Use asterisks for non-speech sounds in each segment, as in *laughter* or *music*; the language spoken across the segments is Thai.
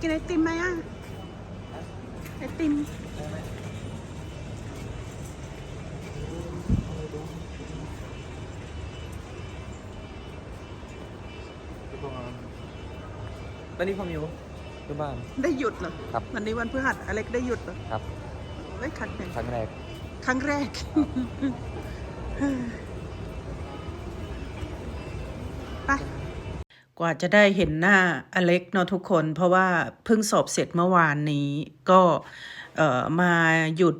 กินไอติมไหมอะ ไอติม ตอนนี้ผมอยู่ที่บ้าน ได้หยุดเหรอครับ วันนี้วันพฤหัสอเล็กได้หยุดเหรอครับเฮ้ยครั้งหนึ่งครั้งแรก ครั้งแรก ไป กว่าจะได้เห็นหน้าอเล็กเนาะทุกคน เพราะว่าเพิ่งสอบเสร็จเมื่อวานนี้ ก็มาหยุด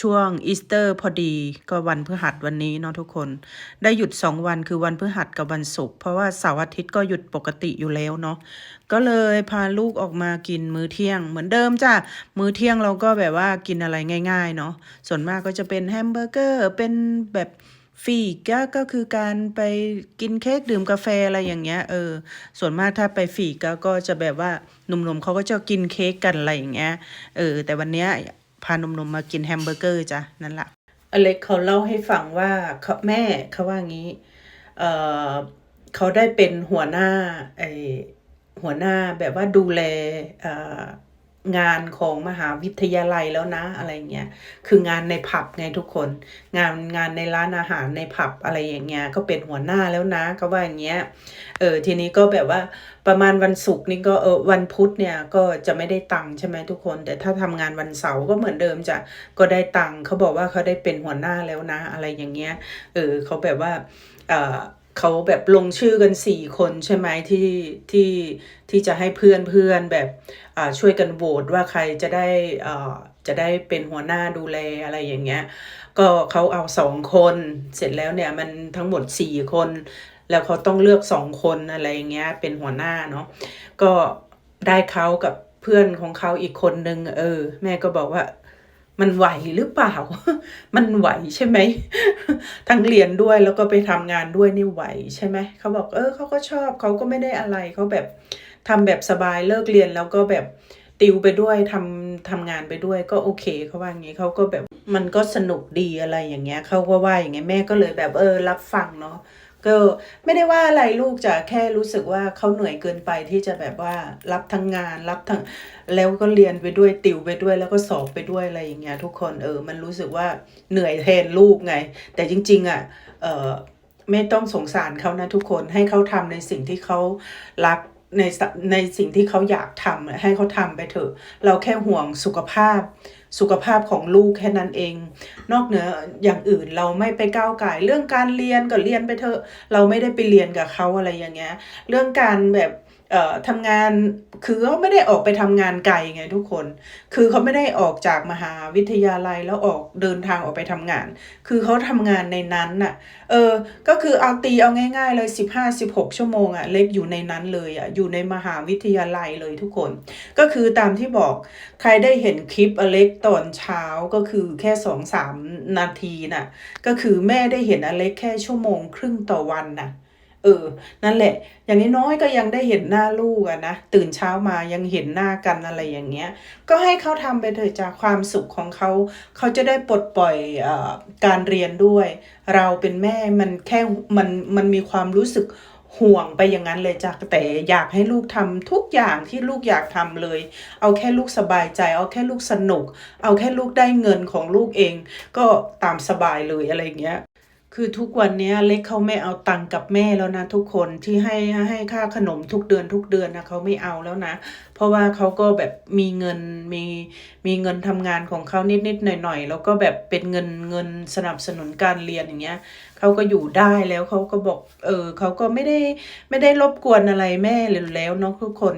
ช่วงอีสเตอร์พอดีก็วันพฤหัสวันนี้เนาะทุกคน ได้หยุดสองวันคือวันพฤหัสกับวันศุกร์เพราะว่าเสาร์อาทิตย์ก็หยุดปกติอยู่แล้วเนาะก็เลยพาลูกออกมากินมื้อเที่ยง เหมือนเดิมจ้ะมื้อเที่ยงเราก็แบบว่ากินอะไรง่าย ๆ เนาะส่วนมากก็จะเป็นแฮมเบอร์เกอร์เป็นแบบ ฟีกก็ก็คือการไปกินเค้กดื่มกาแฟอะไรอย่างเงี้ยเออส่วนมากถ้าไปฟีกก็ก็จะแบบว่าหนุ่มๆเขาก็จะกินเค้กกันอะไรอย่างเงี้ยเออแต่วันเนี้ยพาหนุ่มๆมากินแฮมเบอร์เกอร์จ้ะนั่นแหละอเล็กเขาเล่าให้ฟังว่าเขาแม่เขาว่างี้เออเขาได้เป็นหัวหน้าไอหัวหน้าแบบว่าดูแลเอ่อ งานของมหาวิทยาลัยแล้วนะอะไรเงี้ย คืองานในผับไงทุกคน งานงานในร้านอาหารในผับอะไรอย่างเงี้ย ก็เป็นหัวหน้าแล้วนะ ก็ว่าอย่างเงี้ย เออทีนี้ก็แบบว่าประมาณวันศุกร์นี่ก็เออวันพุธเนี่ยก็จะไม่ได้ตังค์ใช่ไหมทุกคน แต่ถ้าทำงานวันเสาร์ก็เหมือนเดิมจะก็ได้ตังค์เขาบอกว่าเขาได้เป็นหัวหน้าแล้วนะ อะไรอย่างเงี้ย เออเขาแบบว่า เออ เขาแบบลงชื่อกันสี่คนใช่ไหมที่ที่ที่จะให้เพื่อนเพื่อนแบบอ่าช่วยกันโหวตว่าใครจะได้อ่าจะได้เป็นหัวหน้าดูแลอะไรอย่างเงี้ย ก็เขาเอาสองคนเสร็จแล้วเนี่ยมันทั้งหมดสี่คน แล้วเขาต้องเลือกสองคนอะไรอย่างเงี้ยเป็นหัวหน้าเนาะก็ได้เขากับเพื่อนของเขาอีกคนนึงเออ แม่ก็บอกว่า มันไหวหรือเปล่า มันไหวใช่ไหม ทั้งเรียนด้วยแล้วก็ไปทำงานด้วยนี่ไหวใช่ไหม เขาบอกเออเขาก็ชอบเขาก็ไม่ได้อะไรเขาแบบทำแบบสบายเลิกเรียนแล้วก็แบบติวไปด้วยทำทำงานไปด้วยก็โอเคเขาว่าอย่างงี้เขาก็แบบมันก็สนุกดีอะไรอย่างเงี้ยเขาก็ว่าอย่างเงี้ยแม่ก็เลยแบบเออรับฟังเนาะ ก็ไม่ได้ว่าอะไรลูกจะแค่รู้สึกว่าเขาเหนื่อยเกินไปที่จะแบบว่ารับทั้งงานรับทั้งแล้วก็เรียนไปด้วยติวไปด้วยแล้วก็สอบไปด้วยอะไรอย่างเงี้ยทุกคนเออมันรู้สึกว่าเหนื่อยแทนลูกไง แต่จริง ๆ อะเออไม่ต้องสงสารเขานะทุกคนให้เขาทำในสิ่งที่เขารักในสในสิ่งที่เขาอยากทำให้เขาทำไปเถอะ เราแค่ห่วงสุขภาพสุขภาพของลูกแค่นั้นเอง นอกเหนืออย่างอื่นเราไม่ไปก้าวไก่เรื่องการเรียนก็เรียนไปเถอะเราไม่ได้ไปเรียนกับเขาอะไรอย่างเงี้ย เรื่องการแบบเอ่อทำงานคือเขาไม่ได้ออกไปทำงานไกลไงทุกคน คือเขาไม่ได้ออกจากมหาวิทยาลัยแล้วออกเดินทางออกไปทำงาน คือเขาทำงานในนั้นน่ะ เออ ก็คือเอาตีเอาง่าย ๆ เลยสิบห้าสิบหกชั่วโมงอะเล็กอยู่ในนั้นเลยอะอยู่ในมหาวิทยาลัยเลยทุกคน ก็คือตามที่บอกใครได้เห็นคลิปอเล็กตอนเช้าก็คือแค่สองสามนาทีน่ะ ก็คือแม่ได้เห็นอเล็กแค่ชั่วโมงครึ่งต่อวันน่ะ เออ นั่นแหละ อย่างน้อยก็ยังได้เห็นหน้าลูกอะนะ ตื่นเช้ามายังเห็นหน้ากันอะไรอย่างเงี้ย ก็ให้เขาทำไปเถอะจากความสุขของเขา เขาจะได้ปลดปล่อยอ่อการเรียนด้วย เราเป็นแม่มันแค่มันมันมีความรู้สึก ห่วงไปอย่างนั้นเลยจ้ะแต่อยากให้ลูกทำทุกอย่างที่ลูกอยากทำเลย เอาแค่ลูกสบายใจ เอาแค่ลูกสนุก เอาแค่ลูกได้เงินของลูกเอง ก็ตามสบายเลยอะไรเงี้ย คือทุกวันนี้เล็กเขาไม่เอาตังค์กับแม่แล้วนะทุกคนที่ให้ให้ค่าขนมทุกเดือนทุกเดือนนะเขาไม่เอาแล้วนะ เพราะว่าเขาก็แบบมีเงินมีมีเงินทำงานของเขานิดๆหน่อยๆแล้วก็แบบเป็นเงินเงินสนับสนุนการเรียนอย่างเงี้ยเขาก็อยู่ได้แล้วเขาก็บอกเออเขาก็ไม่ได้ไม่ได้รบกวนอะไรแม่เลยแล้วเนาะทุกคน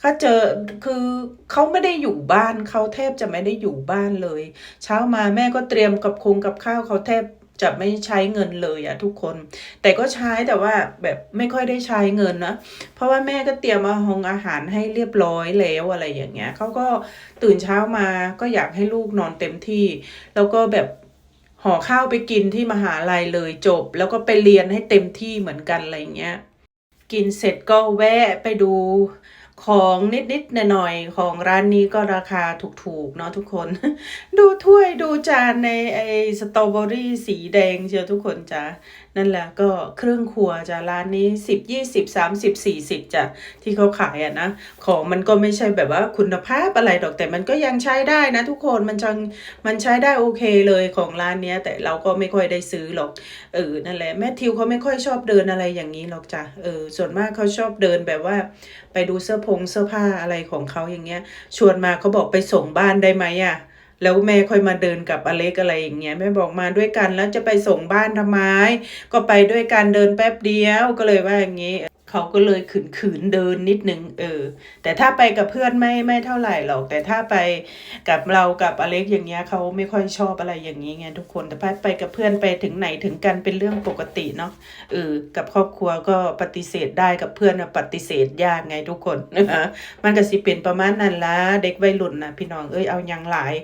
ถ้าเจอคือเขาไม่ได้อยู่บ้านเขาแทบจะไม่ได้อยู่บ้านเลย เช้ามาแม่ก็เตรียมกับคงกับข้าวเขาแทบ จะไม่ใช้เงินเลยอะทุกคน แต่ก็ใช้แต่ว่าแบบไม่ค่อยได้ใช้เงินนะ เพราะว่าแม่ก็เตรียมอาห้องอาหารให้เรียบร้อยแล้วอะไรอย่างเงี้ยเขาก็ตื่นเช้ามาก็อยากให้ลูกนอนเต็มที่ แล้วก็แบบห่อข้าวไปกินที่มหาลัยเลยจบ แล้วก็ไปเรียนให้เต็มที่เหมือนกันอะไรเงี้ย กินเสร็จก็แวะไปดู ของนิดๆหน่อยๆของร้านนี้ก็ราคาถูกๆเนาะทุกคน ดูถ้วยดูจานในไอสตรอเบอรี่สีแดงเชียวทุกคนจ้านั่นแหละก็เครื่องครัวจะร้านนี้สิบยี่สิบสามสิบสี่สิบจะที่เขาขายอะนะของมันก็ไม่ใช่แบบว่าคุณภาพอะไรดอกแต่มันก็ยังใช้ได้นะทุกคนมันจังมันใช้ได้โอเคเลยของร้านเนี้ย แต่เราก็ไม่ค่อยได้ซื้อหรอกเออนั่นแหละแม่ทิวเขาไม่ค่อยชอบเดินอะไรอย่างนี้หรอกจ้ะเออส่วนมากเขาชอบเดินแบบว่า ไปดูเสื้อผงเสื้อผ้าอะไรของเขาอย่างเงี้ย ชวนมาเขาบอกไปส่งบ้านได้ไหมอะ แล้วแม่ค่อยมาเดินกับอเล็กอะไรอย่างเงี้ยแม่บอกมาด้วยกันแล้วจะไปส่งบ้านทำไม ก็ไปด้วยกันเดินแป๊บเดียวก็เลยว่าอย่างงี้ เขาก็เลยขืนขืนๆเดินนิดนึงเออ แต่ถ้าไปกับเพื่อนไม่ไม่เท่าไหร่หรอก แต่ถ้าไปกับเรากับอเล็กอย่างเงี้ยเขาไม่ค่อยชอบอะไรอย่างนี้ไงทุกคนแต่พาไปกับเพื่อนไปถึงไหนถึงกันเป็นเรื่องปกติเนาะเออกับครอบครัวก็ปฏิเสธได้กับเพื่อนปฏิเสธยากไงทุกคนนะมันก็สิเป็นประมาณนั้นละเด็กวัยรุ่นนะพี่น้องเอ้ยเอายังหลาย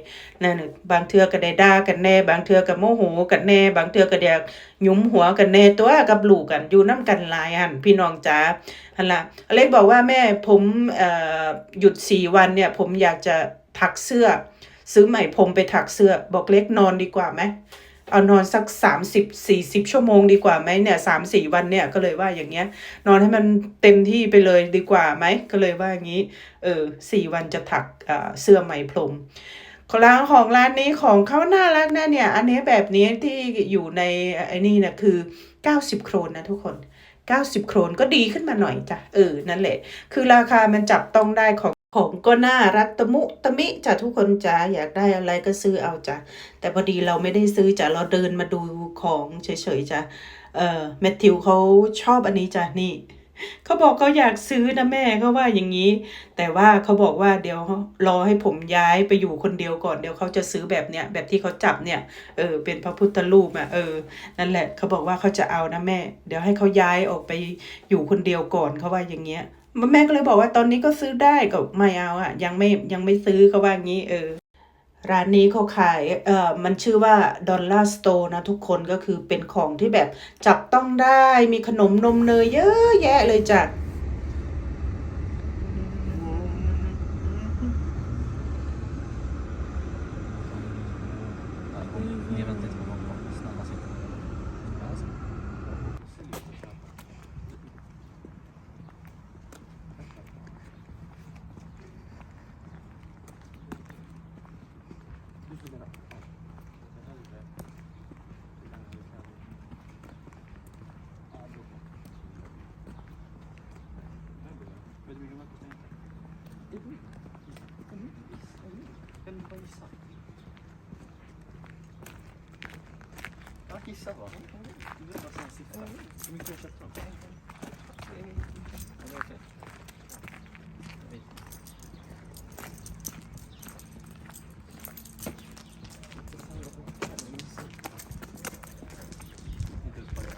นั่นน่ะบางเทือก็ได้ด่ากันแน่ บางเทือก็โมโหกันแน่ บางเทือก็อยากหยุมหัวกันแน่ตัวกับลูกกันอยู่น้ำกันหลายหันพี่น้องจ๋าฮันละอเล็กบอกว่าแม่ผมเอ่อหยุดสี่วันเนี่ย ผมอยากจะถักเสื้อ ซื้อใหม่ผมไปถักเสื้อ บอกเล็กนอนดีกว่าไหมเอานอนสักสามสิบสี่สิบชั่วโมงดีกว่าไหมเนี่ยสามสี่วันเนี่ยก็เลยว่าอย่างเงี้ย นอนให้มันเต็มที่ไปเลยดีกว่าไหมก็เลยว่าอย่างนี้ เออสี่วันจะถักเสื้อไหมพรม ร้านของร้านนี้ของเขาน่ารักนะเนี่ย อันนี้แบบนี้ที่อยู่ในไอ้นี่นะคือเก้าสิบโครนนะทุกคน 90 โครนก็ดีขึ้นมาหน่อยจ้ะเออนั่นแหละ คือราคามันจับต้องได้ของของก็น่ารักตะมุตะมิจ้ะทุกคนจ้ะอยากได้อะไรก็ซื้อเอาจ้ะแต่พอดีเราไม่ได้ซื้อจ้ะเราเดินมาดูของเฉยๆจ้ะเออแมทธิวเขาชอบอันนี้จ้ะนี่ เขาบอกเขาอยากซื้อนะแม่เขาว่าอย่างนี้ แต่ว่าเขาบอกว่าเดี๋ยวรอให้ผมย้ายไปอยู่คนเดียวก่อนเดี๋ยวเขาจะซื้อแบบเนี้ยแบบที่เขาจับเนี่ยเออเป็นพระพุทธรูปอะเออนั่นแหละเขาบอกว่าเขาจะเอานะแม่ เดี๋ยวให้เขาย้ายออกไปอยู่คนเดียวก่อนเขาว่าอย่างเงี้ยแม่ก็เลยบอกว่าตอนนี้ก็ซื้อได้ก็ไม่เอาอะ ยังไม่ยังไม่ซื้อเขาว่างี้เออ ร้านนี้เขาขายเอ่อมันชื่อว่าดอลลาร์สโตร์นะทุกคนก็คือเป็นของที่แบบจับต้องได้มีขนมนมเนยเยอะแยะเลยจ้ะ Ja, gissa bara. Du vet vad som är siffra. Hur mycket har du köpt dem? Ja, det är okej. Nej. Inte ut på det.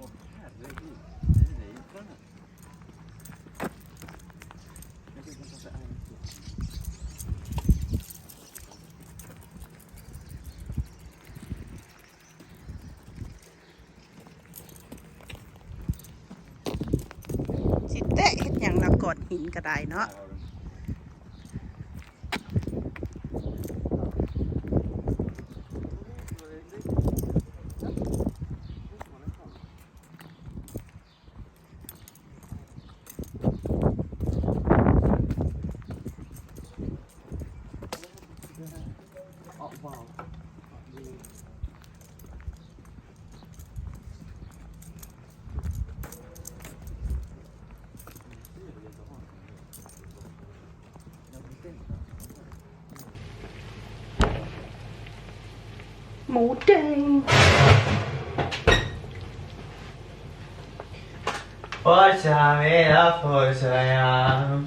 Åh herregud. Nej, nej, inte den här. Jag vet inte vad det är. สิเตะเฮ็ดหยังละก อดหินก็ได้เนาะ 참이라 보셔야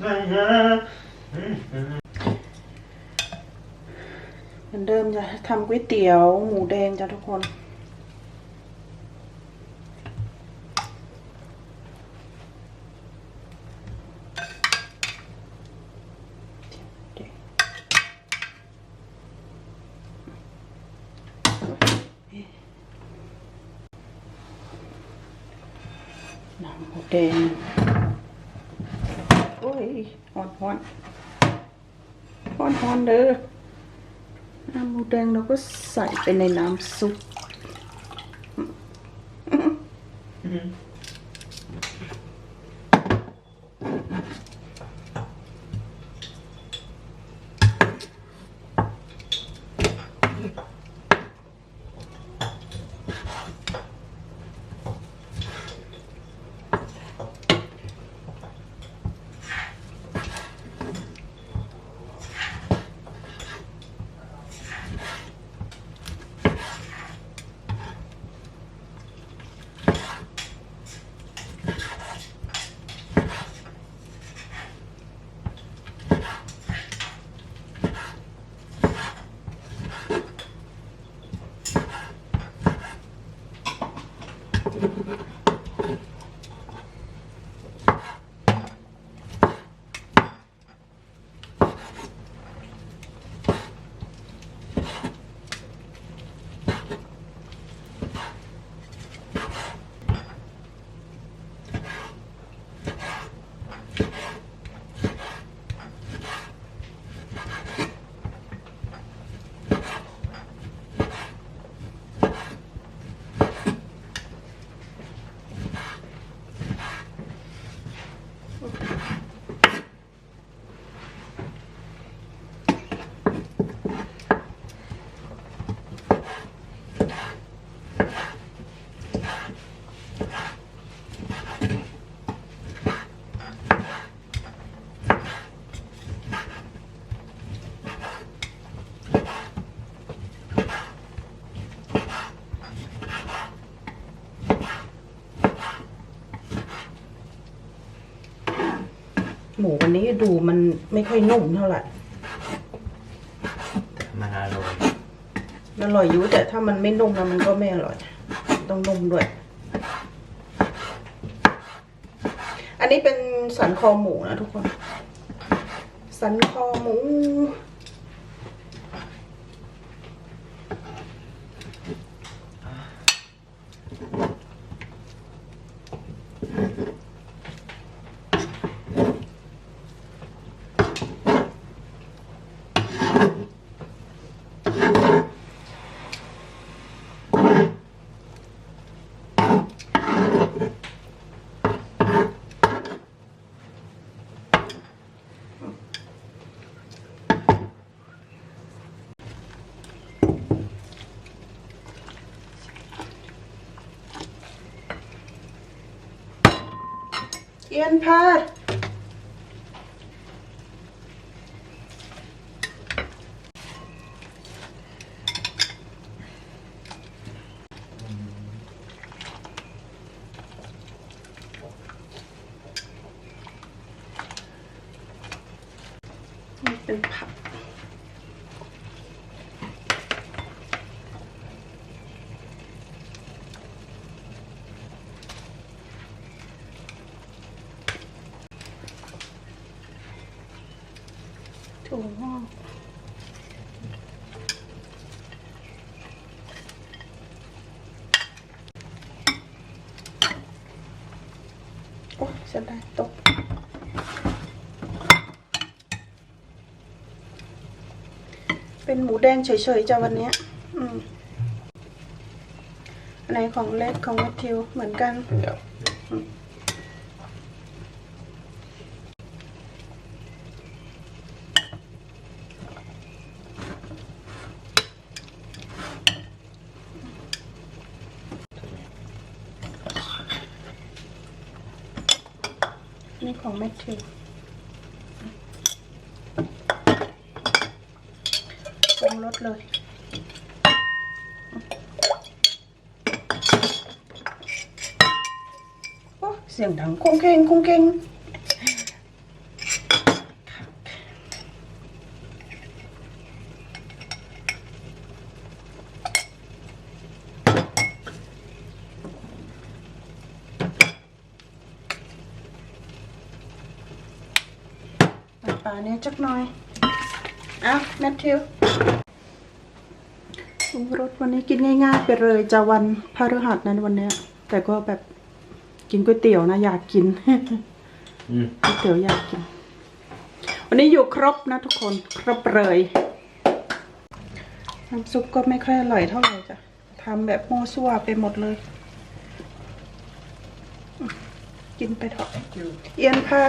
mình đơm ra thămก๋วยเตี๋ยวหมูแดงจ้ะทุกคน đèn ำหมูแมูวันนี้ดูมันไม่ค่อยนุ่มเท่าไหร่มันอร่อยอร่อยอยู่แต่ถ้ามันไม่นุ่มแล้วมันก็ไม่อร่อย ต้องนุ่มด้วย อันนี้เป็นสันคอหมูนะทุกคน สันคอหมู เอียนพาด นี่เป็นผัก ถั่วงอกโอ้ยจะได้ตก เป็นหมูแดงเฉยๆจ้ะวันเนี้ยอืมอันไหนของเล็กของแมทธิวเหมือนกัน Ja. นี่ของแมทธิวปรุงรส เลยโอ้เสียงดังคงเคงคงเคงน้ำปลาเนี่ยจักหน่อยเอ้าแมทธิวปรุ งรสวันนี้กินง่ายๆไปเลยจะวันพฤหัสนั้นวันเนี้ย แต่ก็แบบกินก๋วยเตี๋ยวนะอยากกินอืมก๋วยเตี๋ยวอยากกิน วันนี้อยู่ครบนะทุกคนครบเลยน้ำซุปก็ไม่ค่อยอร่อยเท่าไหร่จ้ะทำแบบโม้ซั่วไปหมดเลยอืมกินไปเถอะเอียนพา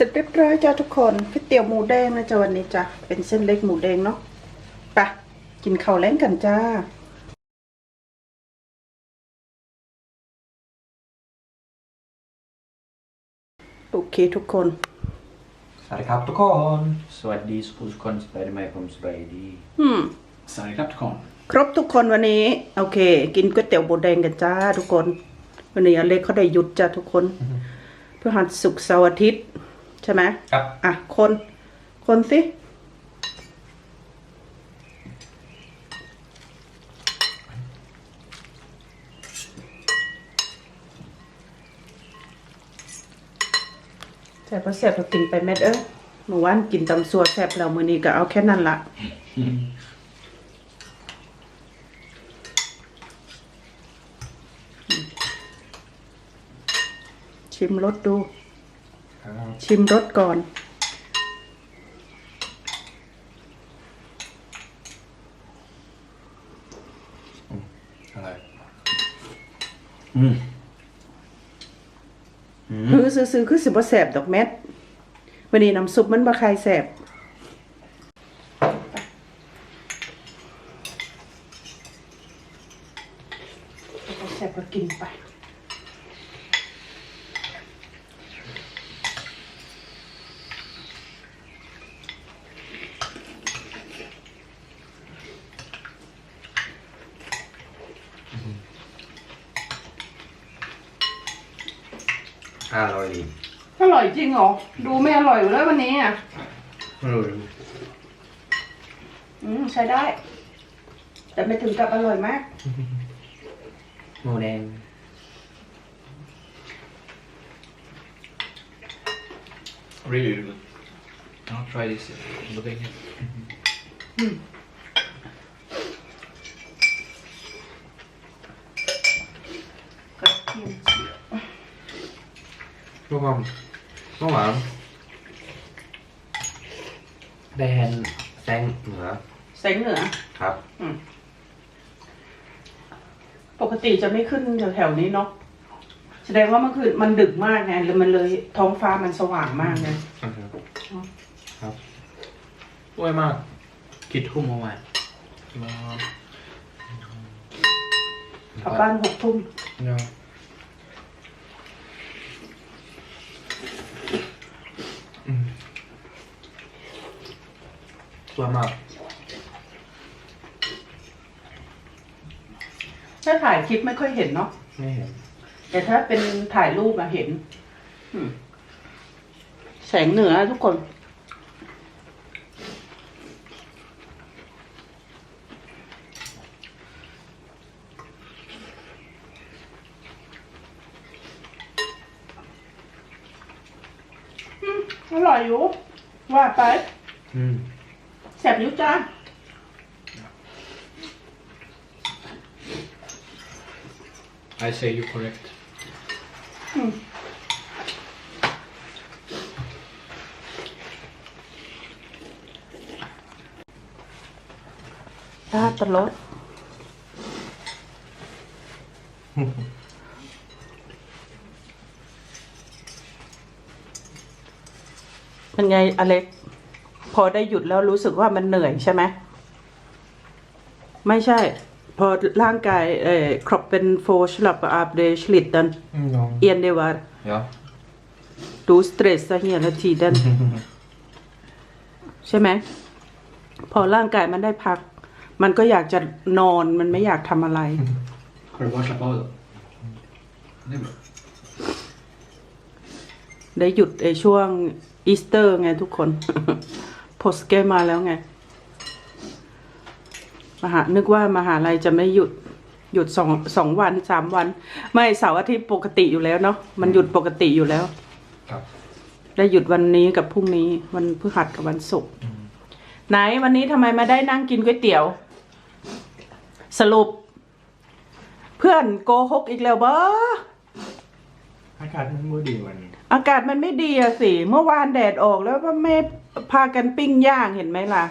สร็จเรียบร้อยจ้ะทุกคนก๋วยเตี๋ยวหมูแดงนะจ๊ะวันนี้จ้ะเป็นเส้นเล็กหมูแดงเนาะไปกินข้าวแล้งกันจ้าโอเคทุกคน สวัสดีครับทุกคน สวัสดีสุขุมสุขคนสบายดีไหมผมสบายดีอืมสวัสดีครับทุกคน ครบทุกคนวันนี้ โอเค กินก๋วยเตี๋ยวโบดแดงกันจ้าทุกคน วันนี้อเล็กเขาได้หยุดจ้าทุกคน เพื่อหัดสุกร์เสาร์อาทิตย์ใช่ไหมครับ อะ คน คนสิแซ่บก็แซ่บก็กินไปเม็ดเอ้ยเมื่อวานกินตำซัวแซ่บแล้วมื้อนี้ก็เอาแค่นั้นละชิมรสดู ชิมรสก่อน อะไร อืมคือซื้อๆคือสิบ่แสบดอกแมทวันนี้น้ำซุปมันบ่ใครแสบแสบก็กินไป อร่อยอร่อยจริงเหรอ ดูไม่อร่อยอยู่แล้ววันนี้อะ อร่อยอืมใช้ได้ แต่ไม่ถึงกับอร่อยมาก หมูแดง really really good I'll try this in the beginning กระเทียมเจียว เพื่อความเมื่อวานได้แฮนแซงเหนือแสงเหนือ ครับ ปกติจะไม่ขึ้นแถวๆนี้เนาะแสดงว่าเมื่อคืนมันดึกมากไงแล้วมันเลยท้องฟ้ามันสว่างมากไงครับอร่อยมากกี่ทุ่มเมื่อวานกลับบ้านหกทุ่มเนาะอืม สวยมากถ้าถ่ายคลิปไม่ค่อยเห็นเนาะไม่เห็น แต่ถ้าเป็นถ่ายรูปอะเห็นอืมแสงเหนือทุกคน อืมอร่อยอยู่ว่าไป อืม แสบนิ้วจ้า I say you correct อืมตาตลดเป็นไงอเล็กพ อได้หยุดแล้วรู้สึกว่ามันเหนื่อยใช่ไหมไม่ใช่ พอร่างกายเอ่อครบเป็นโฟชลับอาบเดชลิดดันอืมลองเอียนเดวาร์ Ja. du stressar hela tiden ใช่ไหม พอร่างกายมันได้พัก มันก็อยากจะนอนมันไม่อยากทำอะไร Har du bara slappat av då? Det är bra ได้หยุดไอช่วงอีสเตอร์ไงทุกคน โพสเกมาแล้วไง มหา นึกว่ามหาลัยจะไม่หยุด หยุดสองสองวันสามวัน ไม่เสาร์อาทิตย์ปกติอยู่แล้วเนาะ มันหยุดปกติอยู่แล้ว ครับ ได้หยุดวันนี้กับพรุ่งนี้ วันพฤหัสกับวันศุกร์ ไหนวันนี้ทำไมมาได้นั่งกินก๋วยเตี๋ยว สรุป เพื่อนโกหกอีกแล้วเบ้อ อากาศมันมือดีวันนี้อากาศมันไม่ดีอะสิ เมื่อวานแดดออกแล้วก็ไม่พากันปิ้งย่างเห็นไหมล่ะ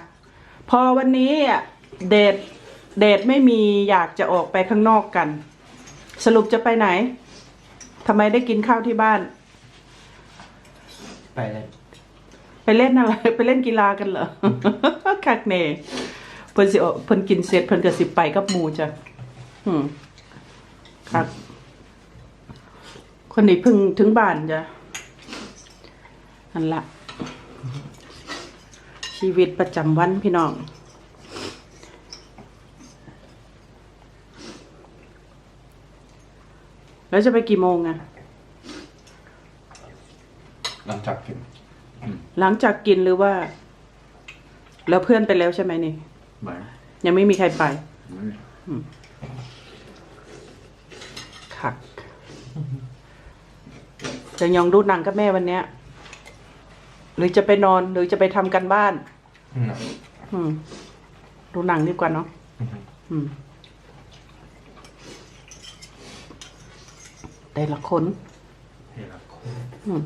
พอวันนี้อะแดดแดดไม่มีอยากจะออกไปข้างนอกกัน สรุปจะไปไหนทำไมได้กินข้าวที่บ้าน ไปเลยไปเล่นอะไร ไปเล่นกีฬากันเหรอ คักเน่เพิ่นสิเอาเพิ่นกินเสร็จเพิ่นก็สิไปกับหมู่จ้ะอืมครับ คนนี้เพึ่งถึงบ้านจ้ะนั่นละชีวิตประจำวันพี่น้องแล้วจะไปกี่โมงอะหลังจากกินหลังจากกินหรือว่า แล้วเพื่อนไปแล้วใช่ไหมนี่ไม่ยังไม่มีใครไปไม่คัก จะยองดูหนังกับแม่วันเนี้ย หรือจะไปนอนหรือจะไปทำกันบ้าน อืมอืมดูหนังดีกว่าเนาะอืมอืมแต่ละคนเฮลาโคอืม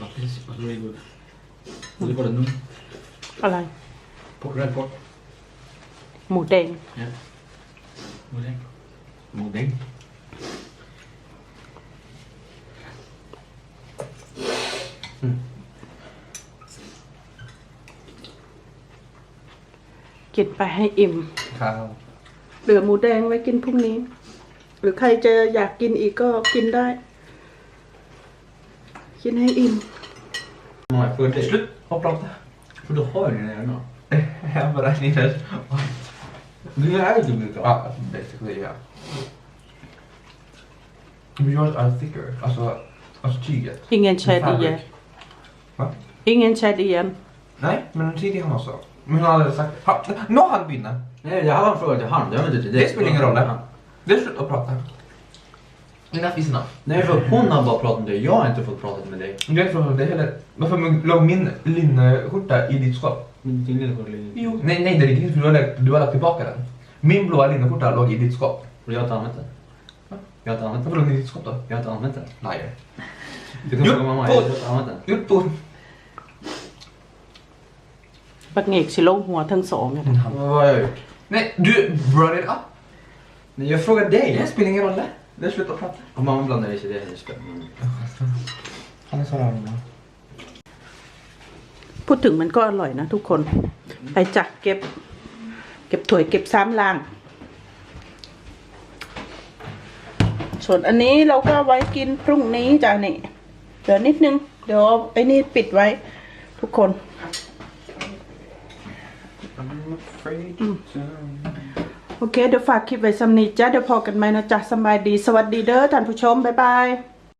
But this was really good. Was it bara nu? อะไร Pork, red pork. หมูแดง Yeah. Vad är det? หมูเด้งกินไปให้อิ่ม ข้าวเหลือหมูแดงไว้กินพรุ่งนี้ หรือใครจะอยากกินอีกก็กินได้ กินให้อิ่ม Nej, för det. Slut och prata. För du har ju här nu. *laughs* Jag bara needed. Du är ju dum utav. Ja, basically yeah. Men yours are thicker. Alltså, alltså tyget. Ingen Fabric. igen. Va? Ingen känner igen. Nej, men tidigare han också. Men han hade sagt, ha, nå han vinner. Nej, jag hade en fråga till han. Jag vet inte till dig. Det spelar ingen roll. Det är slut att prata. Enough is enough. Nej, för hon har bara pratat med dig. Jag har inte fått prata med dig. Jag är från det heller. Varför låg min linneskjorta i ditt skåp? Din lilla kollegen. Jo. Nej, nej, det är inte för du har, lagt, du har lagt tillbaka den. Min blåa linneskjorta låg i ditt skåp. Och jag har inte använt den. Jag har inte använt Varför den. låg den i ditt skåp då? Jag har inte använt den. Nej. Du kan Jo, fråga mamma. på- Jag har inte använt den. Jo, då. ปักเงกสิลงหัวทั้งสองอะ Vad har jag gjort? Nej, du brought it up. Nej, jag frågar dig. Det spelar ingen roll. Det är slut att prata. Och mamma blandar i sig det. Just det. Mm. Han är så rar. พูดถึงมันก็อร่อยนะทุกคน ไปจักเก็บ เก็บถ้วยเก็บซ้ำลาง ส่วนอันนี้เราก็ไว้กินพรุ่งนี้จ้ะนี่เดี๋ยวนิดนึง เดี๋ยวเอาไอ้นี่ปิดไว้ ทุกคน I'm afraid to... โอเค เดี๋ยวฝากคลิปไว้สำนีจ้าเดี๋ยวพอกันไหมนะจ๊ะสบายดี สวัสดีเด้อท่านผู้ชม บ๊ายบาย